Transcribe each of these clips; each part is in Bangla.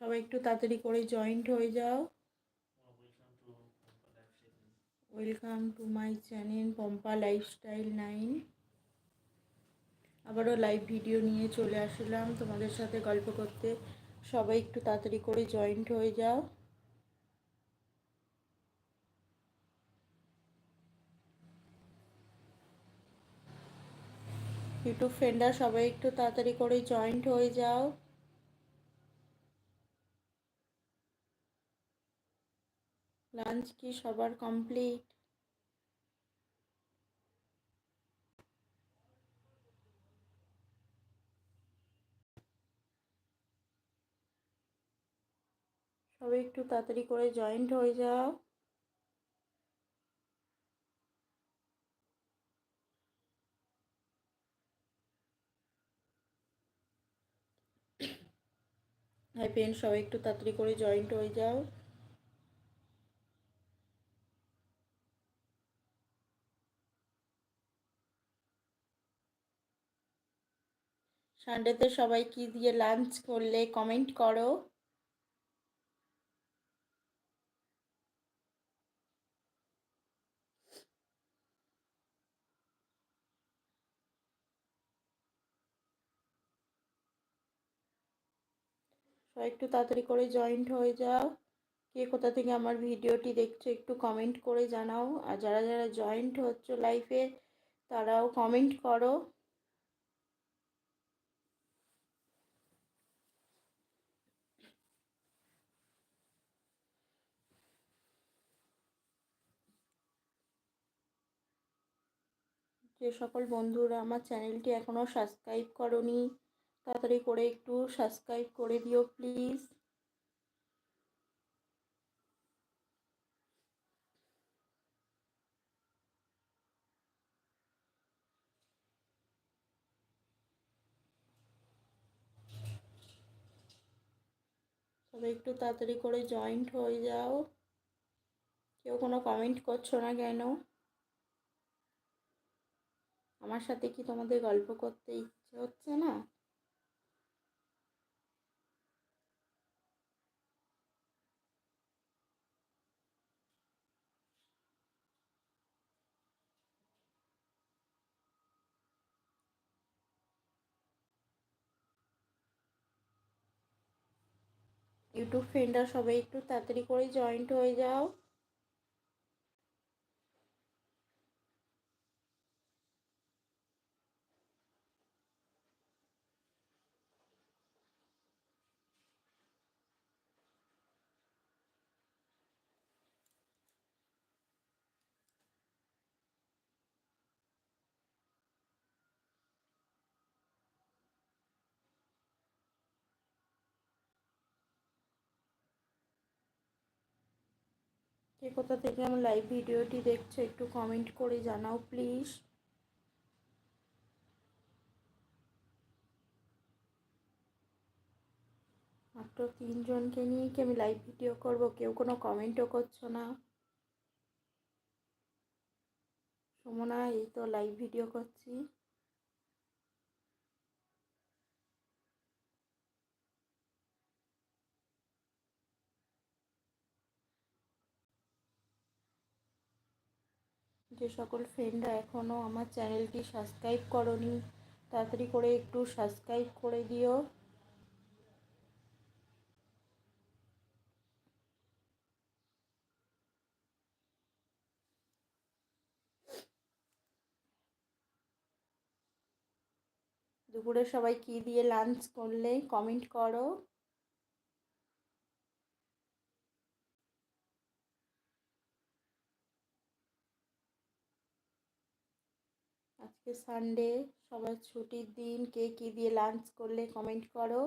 সবাই একটু তাড়াতাড়ি করে জয়েন্ট হয়ে যাও। Welcome to my channel Pampa lifestyle nine আবারও লাইভ ভিডিও নিয়ে চলে আসলাম। তোমাদের সাথে গল্প করতে সবাই একটু তাড়াতাড়ি করে জয়েন্ট হয়ে যাও। ইউটিউব ফ্রেন্ডরা সবাই একটু তাড়াতাড়ি করে জয়েন্ট হয়ে যাও। লাঞ্চ কি সবার কমপ্লিট সবাই একটু তাড়াতাড়ি করে জয়েন্ট হয়ে যাও। হাই ফ্রেন্ড সবাই একটু তাড়াতাড়ি করে জয়েন্ট হয়ে যাও। সানডেতে সবাই কি দিয়ে লাঞ্চ করলে কমেন্ট করো। সবাই একটু তাড়াতাড়ি করে জয়েন্ট হয়ে যাও। কে কোথা থেকে আমার ভিডিওটি দেখছ একটু কমেন্ট করে জানাও। আর যারা যারা জয়েন্ট হচ্ছে লাইফে তারাও কমেন্ট করো। যে সকল বন্ধুরা আমার চ্যানেলটি এখনও সাবস্ক্রাইব করনি, তাড়াতাড়ি করে একটু সাবস্ক্রাইব করে দিও প্লিজ সবাই একটু তাড়াতাড়ি করে জয়েন্ট হয়ে যাও। কেউ কোনো কমেন্ট করছ না কেন? আমার সাথে কি তোমাদের গল্প করতে ইচ্ছে হচ্ছে না? ইউটিউব ফ্রেন্ডরা সবাই একটু তাড়াতাড়ি করে জয়েন্ট হয়ে যাও। কে কোথা থেকে আমার লাইভ ভিডিওটি দেখছ একটু কমেন্ট করে জানাও প্লিজ মাত্র তিনজনকে নিয়ে কি আমি লাইভ ভিডিও করব? কেউ কোনো কমেন্টও করছ না। সমনা, এই তো লাইভ ভিডিও করছি। যে সকল ফ্রেন্ডরা এখনও আমার চ্যানেলটি সাবস্ক্রাইব করনি, তাড়াতাড়ি করে একটু সাবস্ক্রাইব করে দিও। দুপুরে সবাই কি দিয়ে লাঞ্চ করলে? কমেন্ট করো। আজকে সানডে সবার ছুটির দিন, কে কি দিয়ে লাঞ্চ করলে কমেন্ট করো।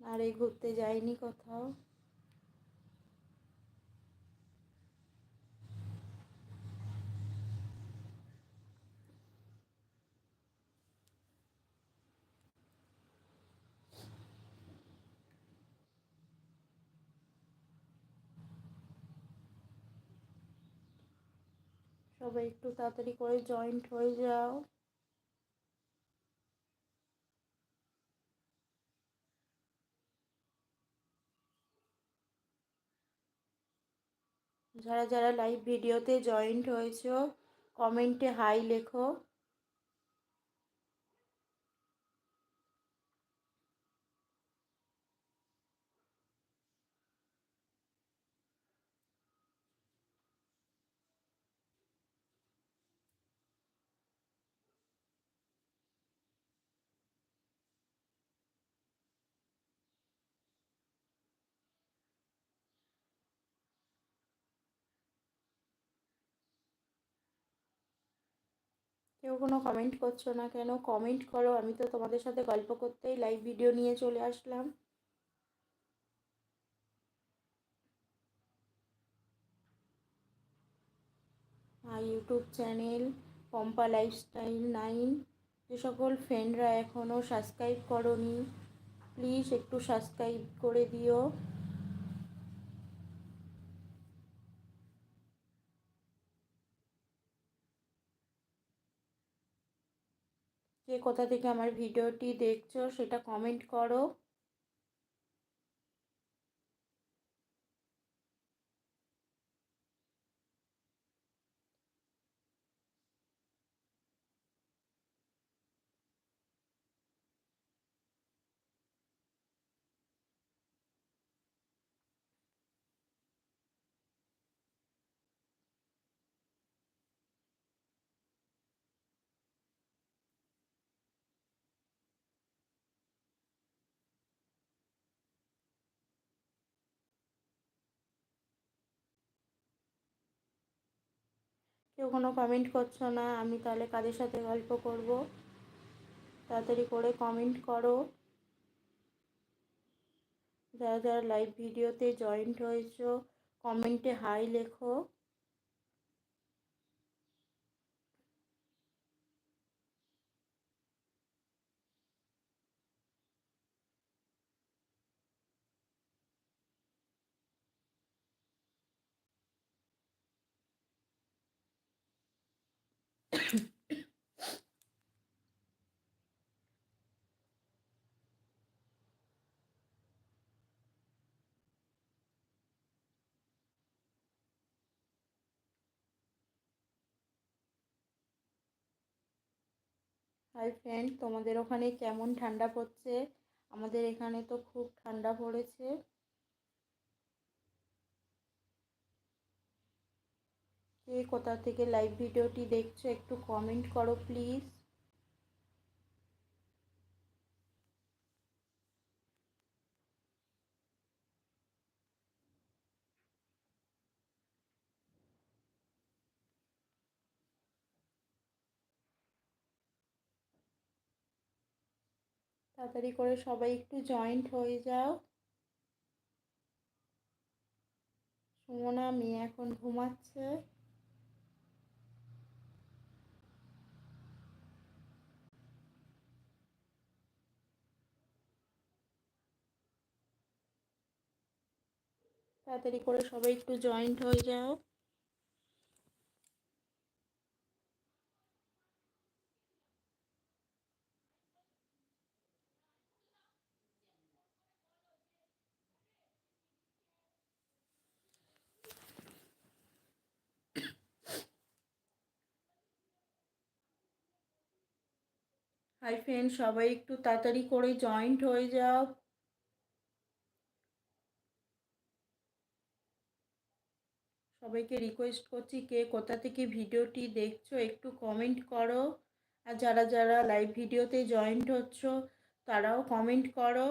আর এই ঘুরতে যাইনি কোথাও। সবাই একটু তাড়াতাড়ি করে জয়েন্ট হয়ে যাও। যারা যারা লাইভ ভিডিওতে জয়েন্ট হয়েছো কমেন্টে হাই লেখো। কেউ কোনো কমেন্ট করছ না কেন? কমেন্ট করো, আমি তো তোমাদের সাথে গল্প করতেই লাইভ ভিডিও নিয়ে চলে আসলাম। আর YouTube channel Pampa lifestyle nine যে সকল ফ্রেন্ডরা এখনও সাবস্ক্রাইব করনি প্লিজ একটু সাবস্ক্রাইব করে দিও। কে কোথা থেকে আমার ভিডিওটি দেখছ সেটা কমেন্ট করো। কেউ কোনো কমেন্ট করছ না, আমি তাহলে কাদের সাথে গল্প করব? তাড়াতাড়ি করে কমেন্ট করো। যারা যারা লাইভ ভিডিওতে জয়েন্ট হয়েছো কমেন্টে হাই লেখো। হাই ফ্রেন্ড তোমাদের ওখানে কেমন ঠান্ডা পড়ছে? আমাদের এখানে তো খুব ঠান্ডা পড়েছে। কে কোথা থেকে লাইভ ভিডিওটি দেখছ একটু কমেন্ট করো প্লিজ তাড়াতাড়ি করে সবাই একটু জয়েন্ট হয়ে যাও। সুমনা মেয়ে এখন ঘুমাচ্ছে। তাড়াতাড়ি করে সবাই একটু জয়েন্ট হয়ে যাও। হাই ফ্রেন্ড সবাই একটু তাড়াতাড়ি করে জয়েন্ট হয়ে যাও। সবাইকে রিকোয়েস্ট করছি কে কোথা থেকে ভিডিওটি দেখছ একটু কমেন্ট করো। আর যারা যারা লাইভ ভিডিওতে জয়েন্ট হচ্ছ, তারাও কমেন্ট করো।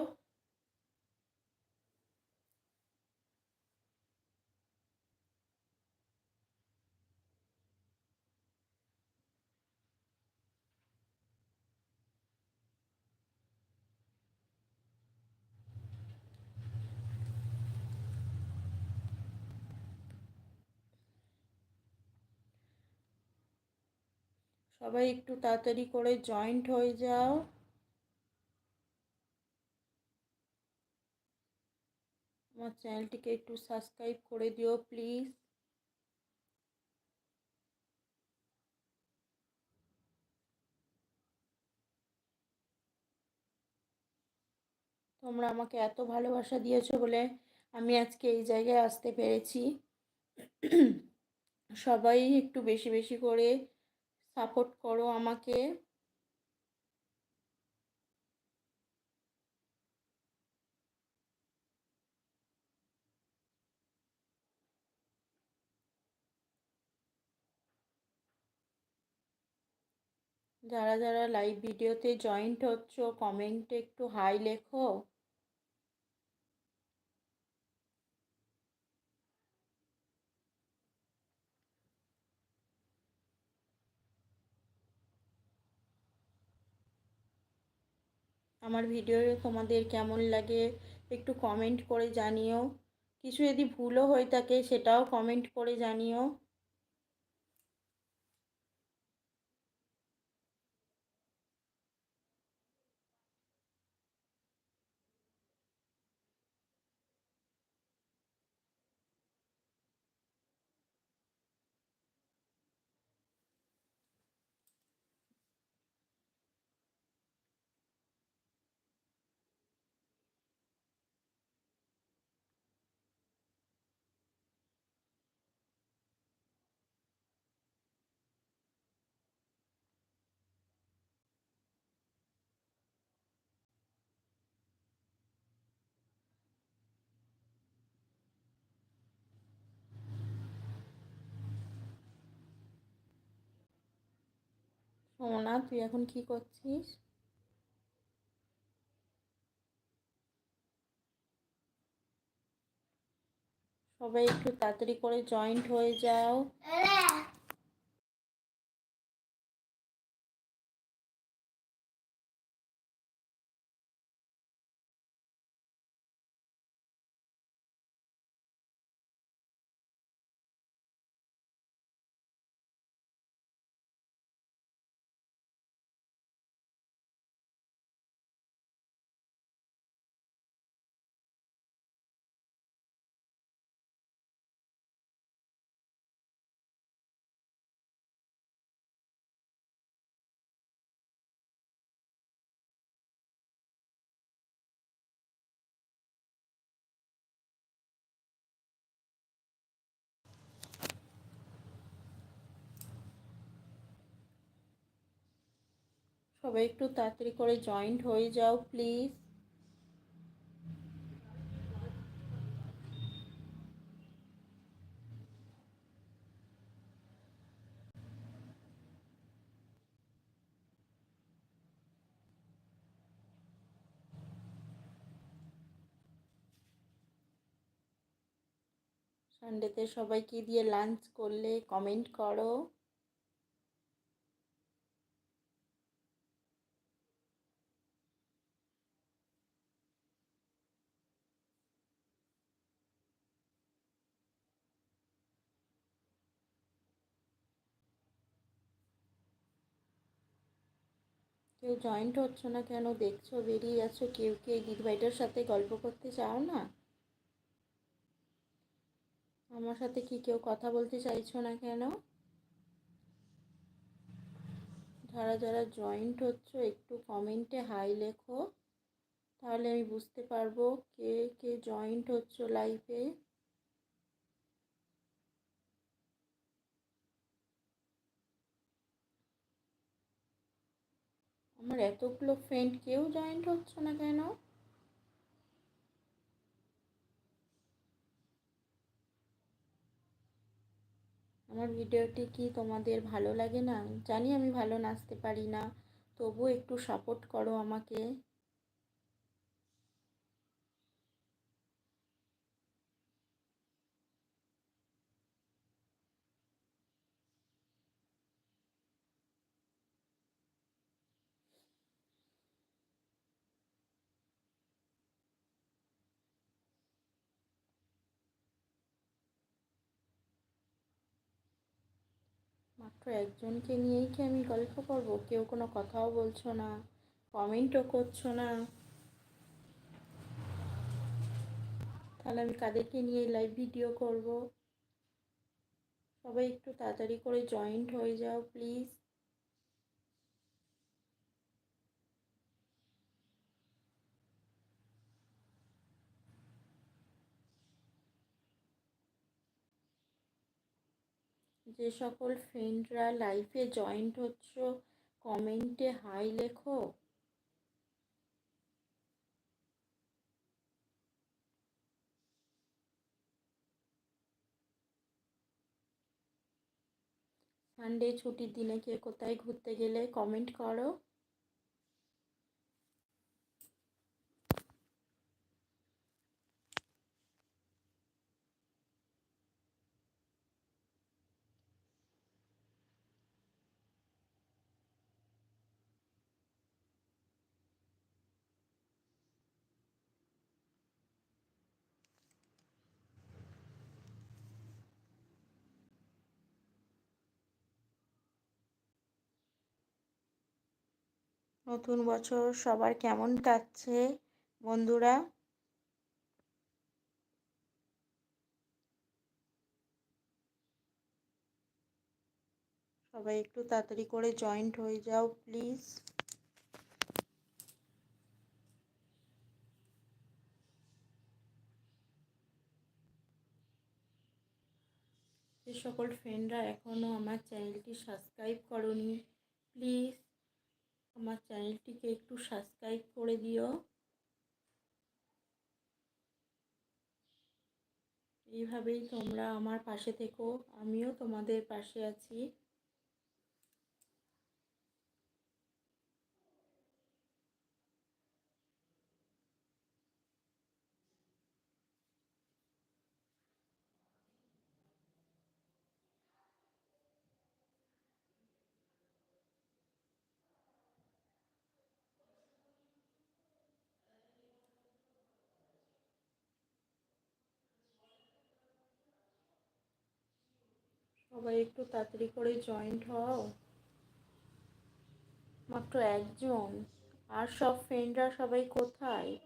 সবাই একটু তাড়াতাড়ি করে জয়েন্ট হয়ে যাও। আমার চ্যানেলটিকে একটু সাবস্ক্রাইব করে দিও প্লিজ তোমরা আমাকে এত ভালোবাসা দিয়েছ বলে আমি আজকে এই জায়গায় আসতে পেরেছি। সবাই একটু বেশি বেশি করে সাপোর্ট করো আমাকে। যারা যারা লাইভ ভিডিওতে জয়েন্ট হচ্ছ কমেন্টে একটু হাই লেখো। আমার ভিডিও তোমাদের কেমন লাগে একটু কমেন্ট করে জানিও। কিছু যদি ভুলও হয়ে থাকে সেটাও কমেন্ট করে জানিও। সোমনা তুই এখন কি করছিস? সবাই একটু তাড়াতাড়ি করে জয়েন্ট হয়ে যাও। সবাই একটু তাড়াতাড়ি করে জয়েন্ট হয়ে যাও প্লিজ সানডেতে সবাই কি দিয়ে লাঞ্চ করলে কমেন্ট করো। কেউ জয়েন্ট হচ্ছ না কেন? দেখছ, বেরিয়ে যাচ্ছ, কেউ কি এই দিদিভাইটার সাথে গল্প করতে চাও না? আমার সাথে কি কেউ কথা বলতে চাইছো না কেন? যারা যারা জয়েন্ট হচ্ছ, একটু কমেন্টে হাই লেখো। তাহলে আমি বুঝতে পারব কে কে জয়েন্ট হচ্ছ লাইফে আমার এতগুলো ফ্রেন্ড কেউ জয়েন্ট হচ্ছে না কেন? আমার ভিডিওটি কি তোমাদের ভালো লাগে না? জানি আমি ভালো নাচতে পারি না তবু একটু সাপোর্ট করো আমাকে। মাত্র একজনকে নিয়েই কি আমি গল্প করব? কেউ কোনো কথাও বলছো না, কমেন্টও করছ না। তাহলে আমি কাদেরকে নিয়ে লাইভ ভিডিও করব? সবাই একটু তাড়াতাড়ি করে জয়েন্ট হয়ে যাও প্লিজ যে সকল ফ্রেন্ডরা লাইফে জয়েন্ট হচ্ছ কমেন্টে হাই লেখো। সানডে ছুটির দিনে কে কোথায় ঘুরতে গেলে কমেন্ট করো। নতুন বছর সবার কেমন কাটছে বন্ধুরা? সবাই একটু তাড়াতাড়ি করে জয়েন্ট হয়ে যাও, প্লিজ। যে সকল ফ্রেন্ডরা এখনও আমার চ্যানেলটি সাবস্ক্রাইব করনি, প্লিজ। আমার চ্যানেলটিকে একটু সাবস্ক্রাইব করে দিও। এইভাবেই তোমরা আমার পাশে থেকো, আমিও তোমাদের পাশে আছি। সবাই একটু তাড়াতাড়ি করে জয়েন্ট হও। মাত্র একজন। আর সব ফ্রেন্ডরা সবাই কোথায়?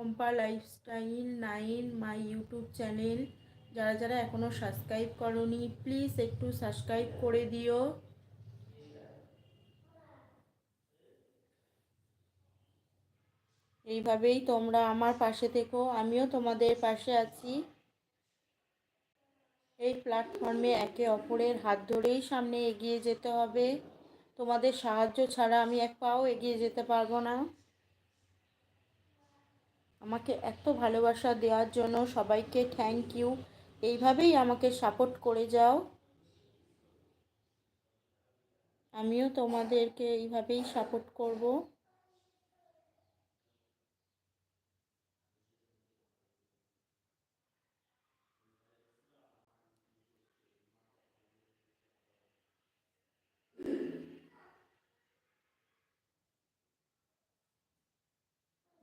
Pampa lifestyle nine my YouTube channel. যারা যারা এখনও সাবস্ক্রাইব করনি প্লিজ একটু সাবস্ক্রাইব করে দিও। এইভাবেই তোমরা আমার পাশে থেকো, আমিও তোমাদের পাশে আছি। এই প্ল্যাটফর্মে একে অপরের হাত ধরেই সামনে এগিয়ে যেতে হবে। তোমাদের সাহায্য ছাড়া আমি এক পাও এগিয়ে যেতে পারব না। আমাকে এত ভালোবাসা দেওয়ার জন্য সবাইকে থ্যাংক ইউ এইভাবেই আমাকে সাপোর্ট করে যাও। আমিও তোমাদেরকে এইভাবেই সাপোর্ট করব।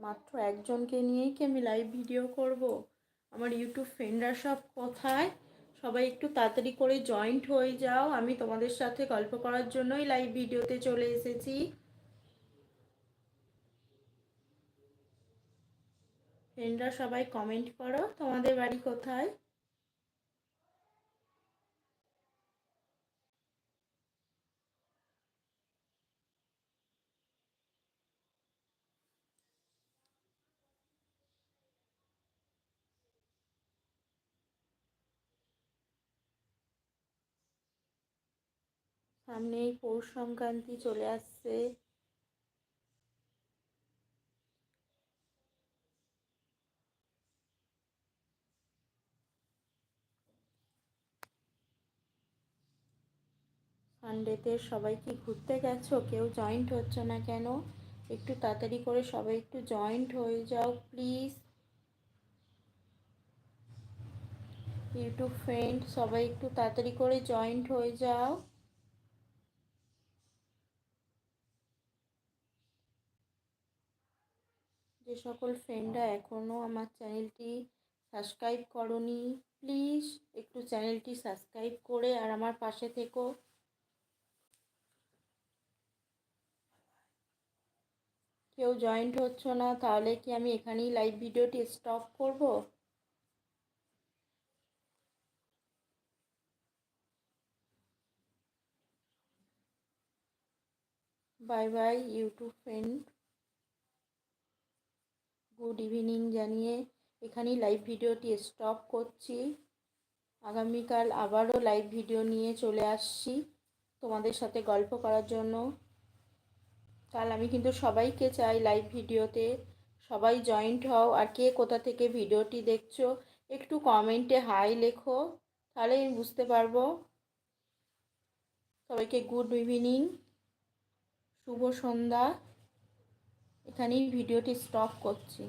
মাত্র একজনকে নিয়েই কি আমি লাইভ ভিডিও করব? আমার ইউটিউব ফ্রেন্ডরা সব কোথায়? সবাই একটু তাড়াতাড়ি করে জয়েন্ট হয়ে যাও। আমি তোমাদের সাথে গল্প করার জন্যই লাইভ ভিডিওতে চলে এসেছি। ফ্রেন্ডরা সবাই কমেন্ট করো, তোমাদের বাড়ি কোথায়? সামনেই পৌষ সংক্রান্তি চলে আসছে। সানডেতে সবাই কি ঘুরতে গেছো? কেউ জয়েন্ট হচ্ছে না কেন? একটু তাড়াতাড়ি করে সবাই একটু জয়েন্ট হয়ে যাও প্লিজ ইউটিউব ফ্রেন্ড সবাই একটু তাড়াতাড়ি করে জয়েন্ট হয়ে যাও। যে সকল ফ্রেন্ডরা এখনও আমার চ্যানেলটি সাবস্ক্রাইব করনি প্লিজ একটু চ্যানেলটি সাবস্ক্রাইব করে আর আমার পাশে থেকো। কেউ জয়েন্ট হচ্ছ না, তাহলে কি আমি এখানেই লাইভ ভিডিওটি স্টপ করব? Bye bye YouTube friend good evening জানিয়ে এখানেই লাইভ ভিডিওটি স্টপ করছি। আগামীকাল আবারও লাইভ ভিডিও নিয়ে চলে আসছি তোমাদের সাথে গল্প করার জন্য। কাল আমি কিন্তু সবাইকে চাই লাইভ ভিডিওতে সবাই জয়েন্ট হও। আর কে কোথা থেকে ভিডিওটি দেখছ, একটু কমেন্টে হাই লেখো তাহলে আমি বুঝতে পারব। সবাইকে গুড ইভিনিং শুভ সন্ধ্যা। এখানেই ভিডিওটি স্টপ করছি।